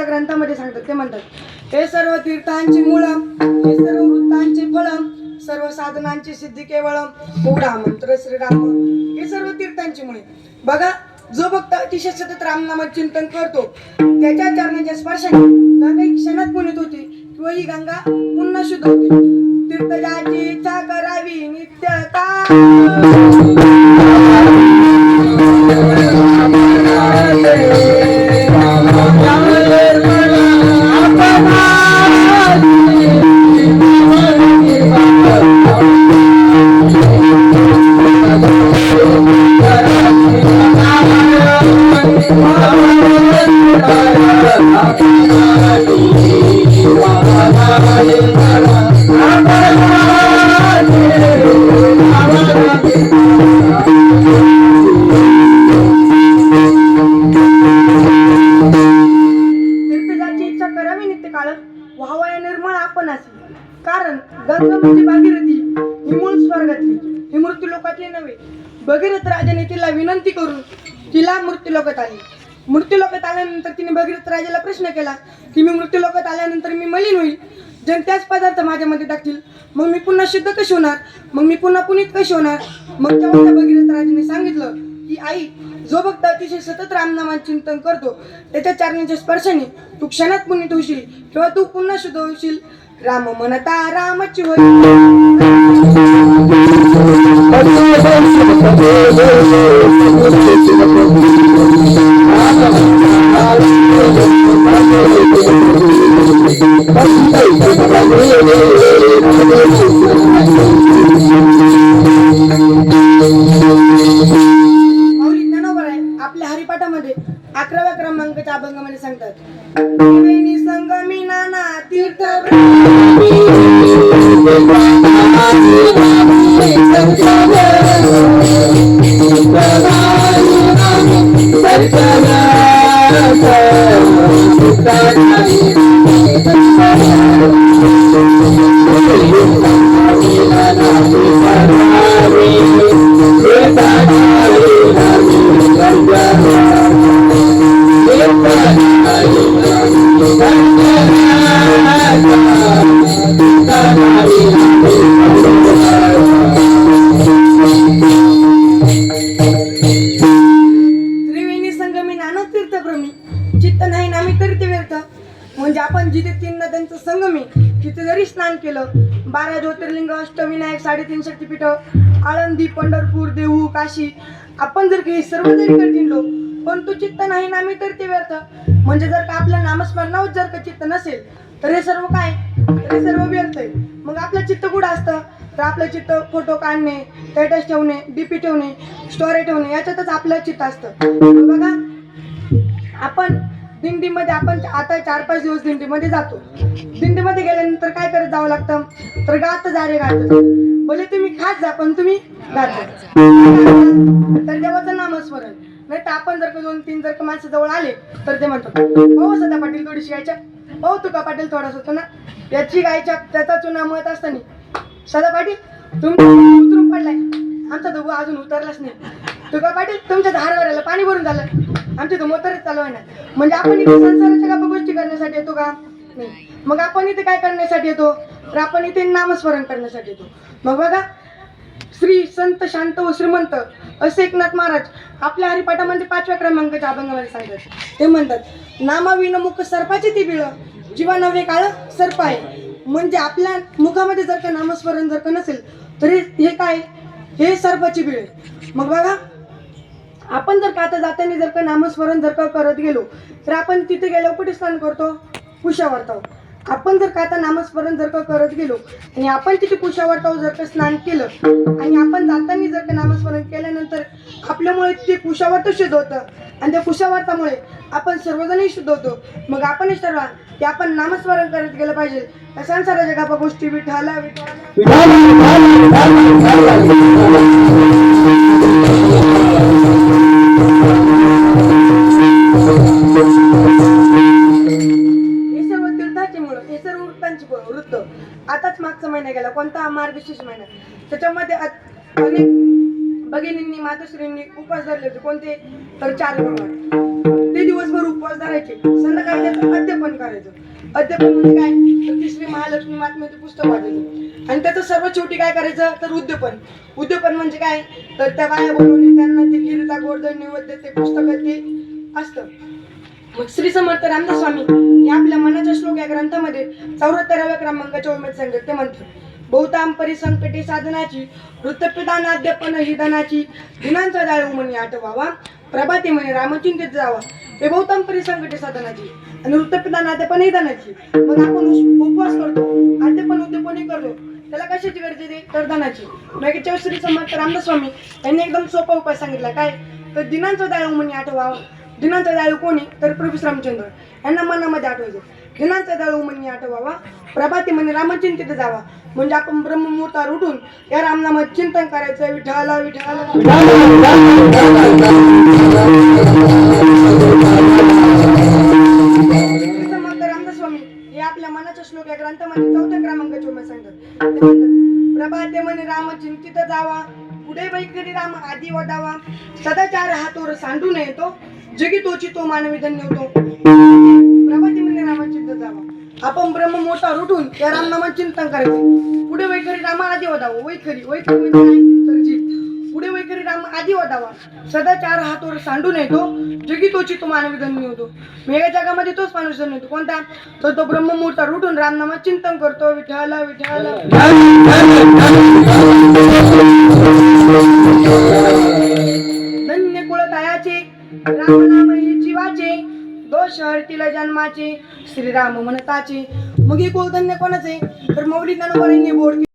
ग्रंथामध्ये सांगतात ते म्हणतात हे सर्व तीर्थांची मुळं हे सर्व वृत्तांची फळं सर्व साधनांची सिद्धी केवळ उघडा मंत्र श्रीराम हे सर्व तीर्थांची मुळे. बघा जो भक्त अतिशय सतत रामनामात चिंतन करतो त्याच्या चरणाच्या स्पर्शाने गंगा ही क्षणात पुनित होती किंवा ही गंगा पुन्हा शुद्ध होते. तीर्थजाची इच्छा करावी नित्यता. कारण गंगा म्हणजे भागीरथी ही मूळ स्वर्गातली ही मृत्यू लोकातली नव्हे. भगीरथ राजाने तिला विनंती करून तिला मृत्यू लोकात आली मृत्यू लोकात आल्यानंतर तिने भगीरथ राजाला प्रश्न केला की मी मृत्यू लोकात आल्यानंतर मी मलिन होईल. जण त्याच पदार्थ माझ्यामध्ये टाकतील. मग मी पुन्हा शुद्ध कशी होणार? मग मी पुन्हा पुनीत कशी होणार? मग तेव्हा भगीरथ राजाने सांगितलं की आई जो भक्त अतिशय सतत रामनामात चिंतन करतो त्याच्या चरणाच्या स्पर्शाने तू क्षणात पुनीत होशील किंवा तू पुन्हा शुद्ध होशील. राम म्हणता राम आपल्या हरिपाठामध्ये अकराव्या क्रमांकाच्या अभंगामध्ये सांगतात संगमी नाना तीर्थ बारा ज्योतिर्लिंग अष्टविनायक साडेतीन शक्तीपीठ आळंदी पंढरपूर देहू काशी आपण जर काही सर्व जरी करतील लोक तू चित्त नाही नामी तर ते व्यर्थ. म्हणजे जर का आपल्या नामस्मरणावर जर का चित्त नसेल तर हे सर्व काय? तर हे सर्व व्यर्थ आहे. मग आपलं चित्त कुठं असतं? तर आपलं चित्त फोटो काढणे स्टेटस ठेवणे डीपी ठेवणे स्टोरी ठेवणे याच्यातच आपलं चित्त असतं. बघा आपण दिंडीमध्ये आपण आता चार पाच दिवस दिंडीमध्ये जातो. दिंडीमध्ये गेल्यानंतर काय करत जावं लागतं? तर गात जारे गात. भले तुम्ही खात जा पण तुम्ही तर देवाचं नामस्मरण. नाही तर आपण जर का दोन तीन जर का माणसं जवळ आले तर ते म्हणतो हो सदा पाटील थोडीशी गायच्या हो तुका पाटील थोडासा होतो ना. याची गायच्या त्याचा चुना मत असताना सदा पाटील तुम्ही उतरून पडलाय. आमचा धबू अजून उतरलाच नाही. तुका पाटील तुमच्या धारवाऱ्याला पाणी भरून झालं. आमचे धुमो तरच चालू आहे ना म्हणजे आपण इथे संसाराच्या गप्पा गोष्टी करण्यासाठी येतो का? नाही. मग आपण इथे काय करण्यासाठी येतो? तर आपण इथे नामस्मरण करण्यासाठी येतो. मग बघा श्री संत शांत व श्रीमंत असे एकनाथ महाराज आपल्या हरिपाठामध्ये पाचव्या क्रमांकाच्या अभंगामध्ये सांगतात. ते म्हणतात नामाविन मुख सर्पाची ती बिळ जीवा नव्हे काळ सर्प आहे. म्हणजे आपल्या मुखामध्ये जर का नामस्मरण जर का नसेल तरी हे काय? हे सर्पाची बिळ मग बघा आपण जर का आता जाताना जर का नामस्मरण जर का करत गेलो तर आपण तिथे गेल्यावर कुठे स्नान करतो? कुशावर्ताव आपण जर का आता नामस्मरण जर का करत गेलो आणि आपण तिथे कुशावर्तावर जर का स्नान केलं आणि आपण जाताना जर का नामस्मरण केल्यानंतर आपल्यामुळे ते कुशावर्त शुद्ध होतं आणि त्या कुशावर्तामुळे आपण सर्वजणही शुद्ध होतो मग आपणच ठरवा की आपण नामस्मरण करत गेलं पाहिजे. संसाराच्या गप्पा गोष्टी विठाला विठाला. मागचा महिना गेला कोणता मार्गशीर्ष महिना? त्याच्यामध्ये अनेक भगिनींनी मातोश्रींनी उपवास धरले होते कोणते? तर चार ते दिवसभर उपवास धरायचे. संध्याकाळी अध्यापन अद्यपन करायचं. अद्यपन म्हणजे काय? तिसरी महालक्ष्मी महात्म्याचं पुस्तक वाचायचं. आणि त्याचं सर्व शेवटी काय करायचं? तर उद्यापन. उद्यापन म्हणजे काय? तर त्या बाया बोलवणे त्यांना ते गिरीचा गोडधन नैवेद्य ते पुस्तक ते असतं. मग श्री समर्थ रामदास स्वामी हे आपल्या मनाच्या श्लोक या ग्रंथामध्ये चौऱ्याहत्तराव्या क्रमांकाच्या उमेद सांगत ते म्हणतात. बहुतांम परिसंकटे साधनाची वृत्तपिदानाद्यपन ही धनाची दिनांचा जाळ उमनी आठवावा प्रभाते म्हणे रामचिंतेत जावा. हे बहुतांम परिसंकटे साधनाची आणि वृत्तपिदान अद्यापन ही धनाची. मग आपण उपवास करतो आद्यपन उद्यपनही करतो. त्याला कशाची गरज आहे तर धनाची. मग याच्यावर श्री समर्थ रामदास स्वामी यांनी एकदम सोपा उपाय सांगितला. काय? तर दिनांचा जाळ उमनी आठवावा दिनांचा जाळू कोणी? तर प्रभू रामचंद्र यांना मनामध्ये आठवायचं. दिनांचा जाळू म्हणे आठवावा. प्रभाती म्हणे रामचिंतित जावा. म्हणजे आपण ब्रह्ममुहूर्तावर उठून या रामनामात चिंतन करायचं. विठाला विठाला समर्थ हे आपल्या मनाच्या श्लोक या ग्रंथामध्ये चौथ्या क्रमांकाचे उमेद सांगतात. प्रभाते म्हणे रामचिंतित जावा. पुढे वैखरी राम आधी वदावा सदाचार हा तोर सांडू नये तो जगी तोची तो मानवी धन्य होतो. प्रभाती म्हणे रामचिंत जावा. आपण ब्रह्म मोठा उठून त्या रामनामात चिंतन करायचे. पुढे वैखरी रामा आधी वदावा वैखरी वैखरी म्हणजे पुढे वैखरी राम आधी वदावा सदाचार हा तोर सांडू नये तो जगी तोची तो मानवी धन्य होतो. मेघा जगामध्ये तोच माणूस धन्य होतो. कोणता? तर तो ब्रह्म मोठा उठून रामनामात चिंतन करतो. विठाला विठाला धन्य कुळतायाचे रामनाम हे जीवाचे दोष हरतील जन्माचे श्रीराम म्हणताचे. मग हे कुलधन्य कोणाचे? तर मौली ज्ञानोबाईंनी बोर्ड